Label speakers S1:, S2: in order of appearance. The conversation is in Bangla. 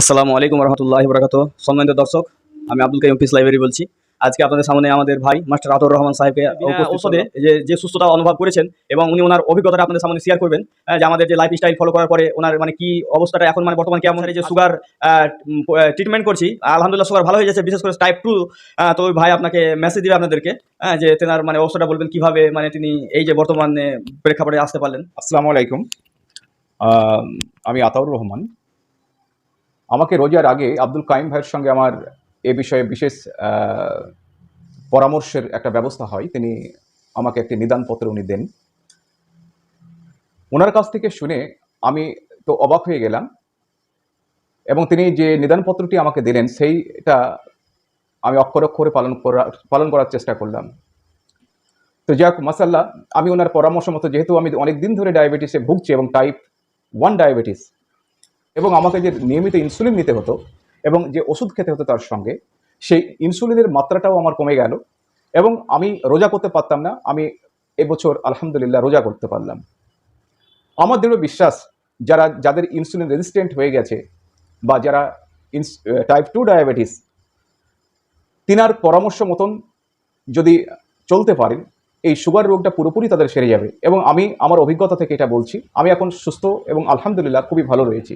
S1: আসসালামু আলাইকুম রহমতুল্লাহ বরাকাত সম্মানিত দর্শক আমি আব্দুল কাইম পিস লাইব্রেরি বলছি। আজকে আপনাদের সামনে আমাদের ভাই মাস্টার আতর রহমান সাহেবকে ঔষধে যে যে সুস্থতা অনুভব করেছেন এবং উনি ওনার অভিজ্ঞতাটা আপনাদের সামনে শেয়ার করবেন যে আমাদের যে লাইফ স্টাইল ফলো করার পরে ওনার মানে কি অবস্থাটা এখন মানে বর্তমান কেমন যে সুগার ট্রিটমেন্ট করছি। আলহামদুলিল্লাহ সুগার ভালো হয়ে যাচ্ছে বিশেষ করে টাইপ টু তো ওই ভাই আপনাকে মেসেজ দিবে আপনাদেরকে যে তেনার মানে অবস্থাটা বলবেন কীভাবে মানে তিনি এই যে বর্তমানে প্রেক্ষাপটে আসতে পারলেন।
S2: আসসালামু আলাইকুম। আমি আতাউর রহমান। আমাকে রোজার আগে আব্দুল কাইম ভাইয়ের সঙ্গে আমার এ বিষয়ে বিশেষ পরামর্শের একটা ব্যবস্থা হয়। তিনি আমাকে একটি নিদানপত্র উনি দেন। ওনার কাছ থেকে শুনে আমি তো অবাক হয়ে গেলাম এবং তিনি যে নিদানপত্রটি আমাকে দিলেন, সেইটা আমি অক্ষর অক্ষরে পালন করা, পালন করার চেষ্টা করলাম। তো যাক, মাসাল্লাহ, আমি ওনার পরামর্শ মতো যেহেতু আমি অনেক দিন ধরে ডায়াবেটিসে ভুগছি এবং টাইপ ওয়ান ডায়াবেটিস এবং আমাকে যে নিয়মিত ইনসুলিন নিতে হতো এবং যে ওষুধ খেতে হতো তার সঙ্গে, সেই ইনসুলিনের মাত্রাটাও আমার কমে গেল এবং আমি রোজা করতে পারতাম না, আমি এবছর আলহামদুলিল্লাহ রোজা করতে পারলাম। আমার দৃঢ় বিশ্বাস, যারা, যাদের ইনসুলিন রেজিস্ট্যান্ট হয়ে গেছে বা যারা টাইপ টু ডায়াবেটিস তিনার পরামর্শ মতন যদি চলতে পারেন এই সুগার রোগটা পুরোপুরি তাদের সেরে যাবে এবং আমি, আমার অভিজ্ঞতা থেকে এটা বলছি, আমি এখন সুস্থ এবং আলহামদুলিল্লাহ খুবই ভালো রয়েছি।